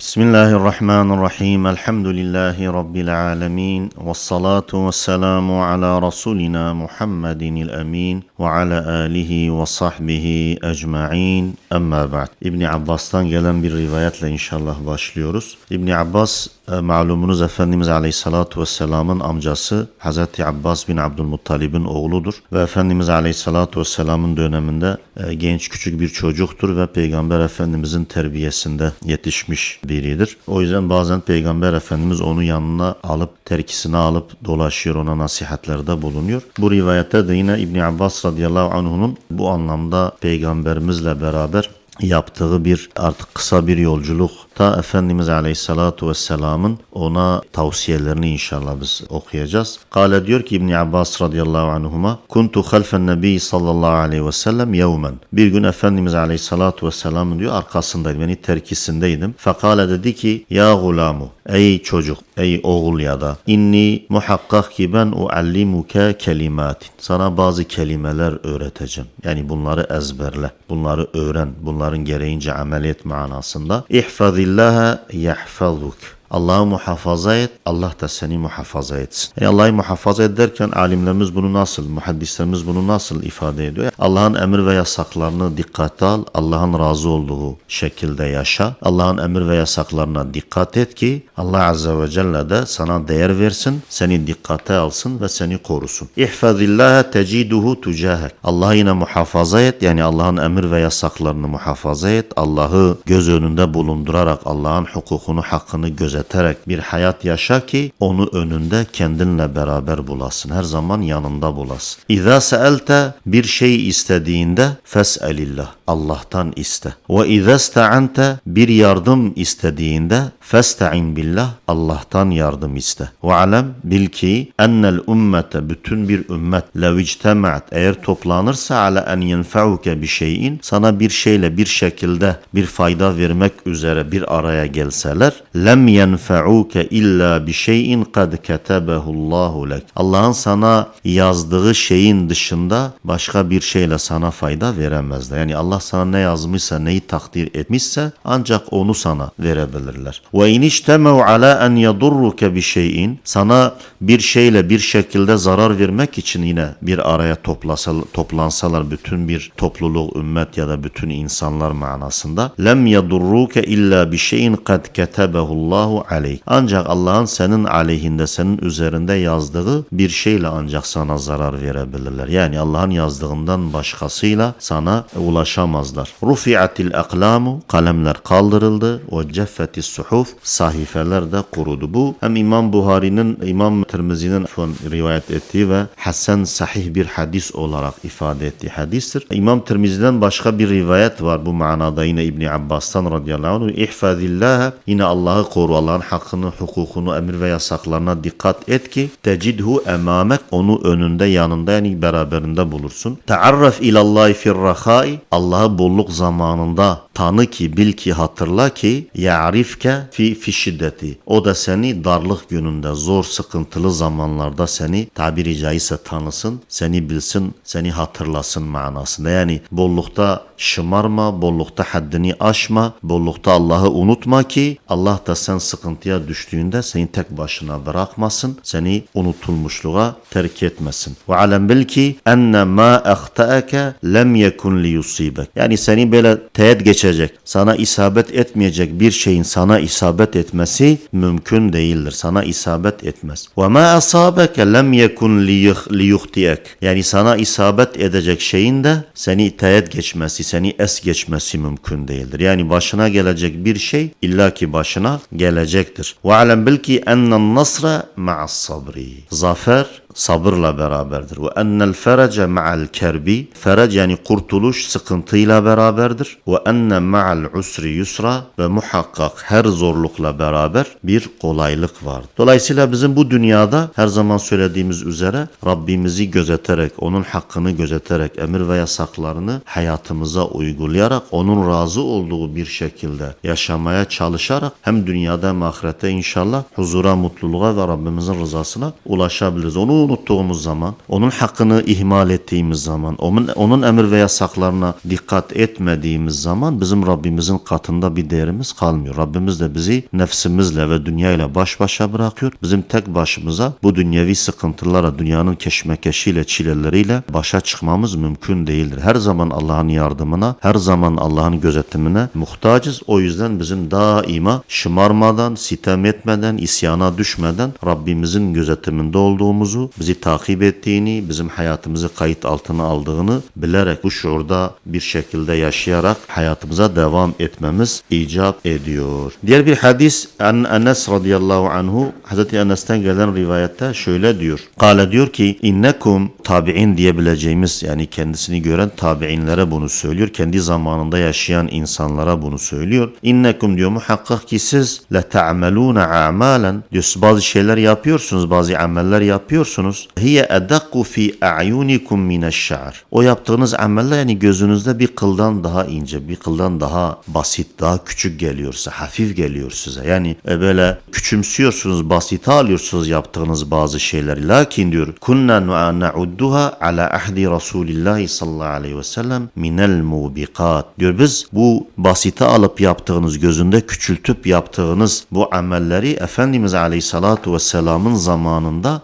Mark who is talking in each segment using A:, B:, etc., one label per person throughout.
A: بسم الله الرحمن الرحيم الحمد لله رب العالمين والصلاة والسلام على رسولنا محمد الأمين وعلى آله وصحبه أجمعين أما بعد İbn Abbas'tan gelen bir rivayetle inşallah başlıyoruz. İbn Abbas e, malumunuz Efendimiz Aleyhisselatü Vesselam'ın amcası Hazreti Abbas bin Abdülmuttalib'in oğludur. Ve Efendimiz Aleyhisselatü Vesselam'ın döneminde e, genç küçük bir çocuktur ve Peygamber Efendimizin terbiyesinde yetişmiş biridir. O yüzden bazen Peygamber Efendimiz onu yanına alıp terkisine alıp dolaşıyor ona nasihatlerde bulunuyor. Bu rivayette de yine İbn Abbas radıyallahu anh'unun bu anlamda Peygamberimizle beraber yaptığı bir artık kısa bir yolculuk ta Efendimiz Aleyhissalatu Vesselam'ın ona tavsiyelerini inşallah biz okuyacağız. Kale diyor ki İbn Abbas radıyallahu anhuma kuntu halfen nebi sallallahu aleyhi ve sellem yevmen. Bir gün Efendimiz Aleyhissalatu Vesselam'ın diyor arkasındaydım. Yani terkisindeydim. Fekale dedi ki ya gulamu ey çocuk ey oğul ya da inni muhakkak ki ben uallimuke kelimatin. Sana bazı kelimeler öğreteceğim. Yani bunları ezberle. Bunları öğren. Bunların gereğince amel et manasında. İhfazillaha yahfazuk. Allah'ı muhafaza et, Allah da seni muhafaza etsin. E Allah'ı muhafaza ederken alimlerimiz bunu nasıl, muhaddislerimiz bunu nasıl ifade ediyor? Allah'ın emir ve yasaklarını dikkate al, Allah'ın razı olduğu şekilde yaşa. Allah'ın emir ve yasaklarına dikkat et ki Allah Azze ve Celle de sana değer versin, seni dikkate alsın ve seni korusun. İhfazillâhe teciduhu tücahek. Allah'ı yine muhafaza et, yani Allah'ın emir ve yasaklarını muhafaza et. Allah'ı göz önünde bulundurarak Allah'ın hukukunu, hakkını gözeterek bir hayat yaşa ki onu önünde kendinle beraber bulasın. Her zaman yanında bulasın. İza seelte bir şey istediğinde fes'elillah. Allah'tan iste. Ve izâ sta'ante bir yardım istediğinde festa'in billah. Allah'tan yardım iste. Ve alem bil ki ennel ümmete bütün bir ümmet lev ictema'at eğer toplanırsa ala en yenfa'uke bir şeyin sana bir şeyle bir şekilde bir fayda vermek üzere bir araya gelseler lem yenfa'uke illa bir şeyin kad ketebehu Allahu lek. Allah'ın sana yazdığı şeyin dışında başka bir şeyle sana fayda veremezler. Yani Allah sana ne yazmışsa, neyi takdir etmişse ancak onu sana verebilirler. Ve in iştemeu ala en yadurruke bir şeyin sana bir şeyle bir şekilde zarar vermek için yine bir araya toplasal, toplansalar bütün bir topluluk, ümmet ya da bütün insanlar manasında lem yadurruke illa bir şeyin kad ketebehu Allahu aleyh. Ancak Allah'ın senin aleyhinde, senin üzerinde yazdığı bir şeyle ancak sana zarar verebilirler. Yani Allah'ın yazdığından başkasıyla sana ulaşamazlar. Rufi'atil aklamu kalemler kaldırıldı. Ve ceffetis suhuf sahifeler de kurudu. Bu hem İmam Buhari'nin, İmam Tirmizi'nin rivayet ettiği ve Hasan sahih bir hadis olarak ifade ettiği hadistir. İmam Tirmizi'den başka bir rivayet var bu manada yine İbni Abbas'tan radıyallahu anh. İhfazillah yine Allah'ı koru, Allah'ın hakkını, hukukunu, emir ve yasaklarına dikkat et ki tecidhu emamek onu önünde yanında yani beraberinde bulursun. Tearraf ilallahi firrahai Allah'ı bolluk zamanında tanı ki bil ki hatırla ki ya'rifke fi fi şiddeti. O da seni darlık gününde zor sıkıntılı zamanlarda seni tabiri caizse tanısın, seni bilsin, seni hatırlasın manasında. Yani bollukta şımarma, bollukta haddini aşma, bollukta Allah'ı unutma ki Allah da sen sıkıntıya düştüğünde seni tek başına bırakmasın, seni unutulmuşluğa terk etmesin. Ve alem bil ki enne ma ahtaeke lem yekun li yusibek. Yani seni böyle teğet geçecek, sana isabet etmeyecek bir şeyin sana isabet etmesi mümkün değildir. Sana isabet etmez. Ve ma asabeke lem yekun li yuhtiyek. Yani sana isabet edecek şeyin de seni teğet geçmesi, seni es geçmesi mümkün değildir. Yani başına gelecek bir şey illaki başına جاكتر. واعلم بلكي أن النصر مع الصبر. ظفر sabırla beraberdir. Ve ennel ferece ma'al kerbi. Ferec yani kurtuluş sıkıntıyla beraberdir. Ve enne ma'al usri yusra ve muhakkak her zorlukla beraber bir kolaylık var. Dolayısıyla bizim bu dünyada her zaman söylediğimiz üzere Rabbimizi gözeterek, onun hakkını gözeterek, emir ve yasaklarını hayatımıza uygulayarak, onun razı olduğu bir şekilde yaşamaya çalışarak hem dünyada hem ahirette inşallah huzura, mutluluğa ve Rabbimizin rızasına ulaşabiliriz. Onu unuttuğumuz zaman, onun hakkını ihmal ettiğimiz zaman, onun, onun emir ve yasaklarına dikkat etmediğimiz zaman bizim Rabbimizin katında bir değerimiz kalmıyor. Rabbimiz de bizi nefsimizle ve dünyayla baş başa bırakıyor. Bizim tek başımıza bu dünyevi sıkıntılara, dünyanın keşmekeşiyle, çileleriyle başa çıkmamız mümkün değildir. Her zaman Allah'ın yardımına, her zaman Allah'ın gözetimine muhtacız. O yüzden bizim daima şımarmadan, sitem etmeden, isyana düşmeden Rabbimizin gözetiminde olduğumuzu, bizi takip ettiğini, bizim hayatımızı kayıt altına aldığını bilerek bu şuurda bir şekilde yaşayarak hayatımıza devam etmemiz icap ediyor. Diğer bir hadis en Enes radıyallahu anhu Hazreti Enes'ten gelen rivayette şöyle diyor. Kale diyor ki innekum tabi'in diyebileceğimiz yani kendisini gören tabi'inlere bunu söylüyor. Kendi zamanında yaşayan insanlara bunu söylüyor. İnnekum diyor muhakkak ki siz le ta'melûne a'malen diyor bazı şeyler yapıyorsunuz bazı ameller yapıyorsunuz. Hiye edakku fi a'yunikum mineşşa'ar. O yaptığınız ameller yani gözünüzde bir kıldan daha ince, bir kıldan daha basit, daha küçük geliyor size, hafif geliyor size. Yani e, böyle küçümsüyorsunuz, basite alıyorsunuz yaptığınız bazı şeyleri. Lakin diyor kunna na'udduha ala ahdi Resulillah sallallahu aleyhi ve sellem minel mubiqat. Diyor biz bu basite alıp yaptığınız, gözünde küçültüp yaptığınız bu amelleri Efendimiz aleyhissalatu vesselamın zamanında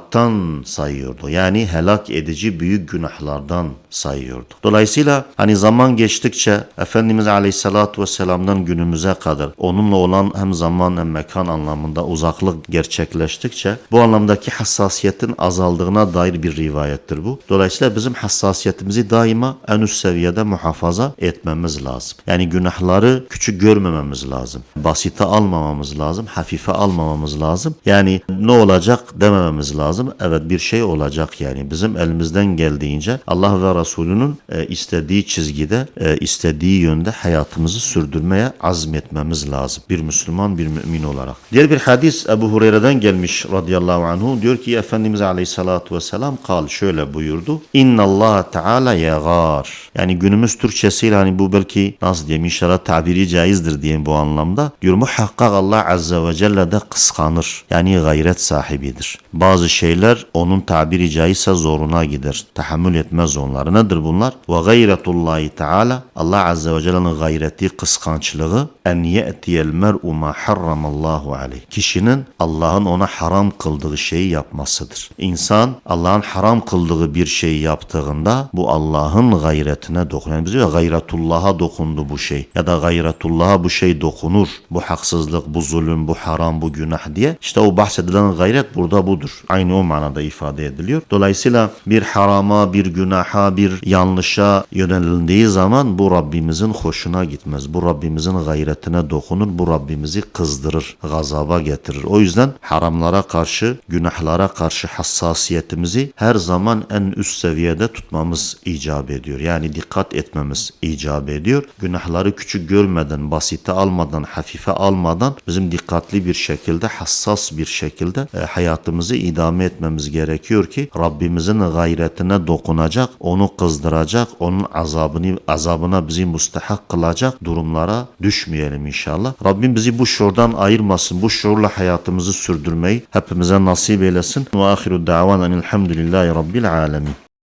A: mubikattan sayıyordu. Yani helak edici büyük günahlardan sayıyordu. Dolayısıyla hani zaman geçtikçe Efendimiz Aleyhisselatü Vesselam'dan günümüze kadar onunla olan hem zaman hem mekan anlamında uzaklık gerçekleştikçe bu anlamdaki hassasiyetin azaldığına dair bir rivayettir bu. Dolayısıyla bizim hassasiyetimizi daima en üst seviyede muhafaza etmemiz lazım. Yani günahları küçük görmememiz lazım. Basite almamamız lazım. Hafife almamamız lazım. Yani ne olacak demememiz lazım. Evet bir şey olacak yani. Bizim elimizden geldiğince Allah ve Resulünün e, istediği çizgide, e, istediği yönde hayatımızı sürdürmeye azmetmemiz lazım. Bir Müslüman, bir mümin olarak. Diğer bir hadis Ebu Hureyre'den gelmiş radıyallahu anhu. Diyor ki Efendimiz aleyhissalatu vesselam kal şöyle buyurdu. İnna Allah Teala yegar. Yani günümüz Türkçesiyle hani bu belki nasıl diyeyim inşallah tabiri caizdir diyeyim bu anlamda. Diyor muhakkak Allah azze ve celle de kıskanır. Yani gayret sahibidir. Bazı şeyler onun tabiri caizse zoruna gider. Tahammül etmez onları. Nedir bunlar? Ve gayretullahi teala Allah azze ve celle'nin gayreti, kıskançlığı en ye'tiyel mer'u ma harramallahu aleyh. Kişinin Allah'ın ona haram kıldığı şeyi yapmasıdır. İnsan Allah'ın haram kıldığı bir şeyi yaptığında bu Allah'ın gayretine dokunuyor. Yani biz diyor gayretullah'a dokundu bu şey. Ya da gayretullah'a bu şey dokunur. Bu haksızlık, bu zulüm, bu haram, bu günah diye. İşte o bahsedilen gayret burada budur. Aynı o manada ifade ediliyor. Dolayısıyla bir harama, bir günaha, bir yanlışa yönelindiği zaman bu Rabbimizin hoşuna gitmez. Bu Rabbimizin gayretine dokunur. Bu Rabbimizi kızdırır, gazaba getirir. O yüzden haramlara karşı, günahlara karşı hassasiyetimizi her zaman en üst seviyede tutmamız icap ediyor. Yani dikkat etmemiz icap ediyor. Günahları küçük görmeden, basite almadan, hafife almadan bizim dikkatli bir şekilde, hassas bir şekilde e, hayatımızı idame etmemiz gerekiyor ki Rabbimizin gayretine dokunacak, onu kızdıracak, onun azabını azabına bizi müstehak kılacak durumlara düşmeyelim inşallah. Rabbim bizi bu şuurdan ayırmasın. Bu şuurla hayatımızı sürdürmeyi hepimize nasip eylesin. Ve ahiru da'van enilhamdülillahi rabbil alemin.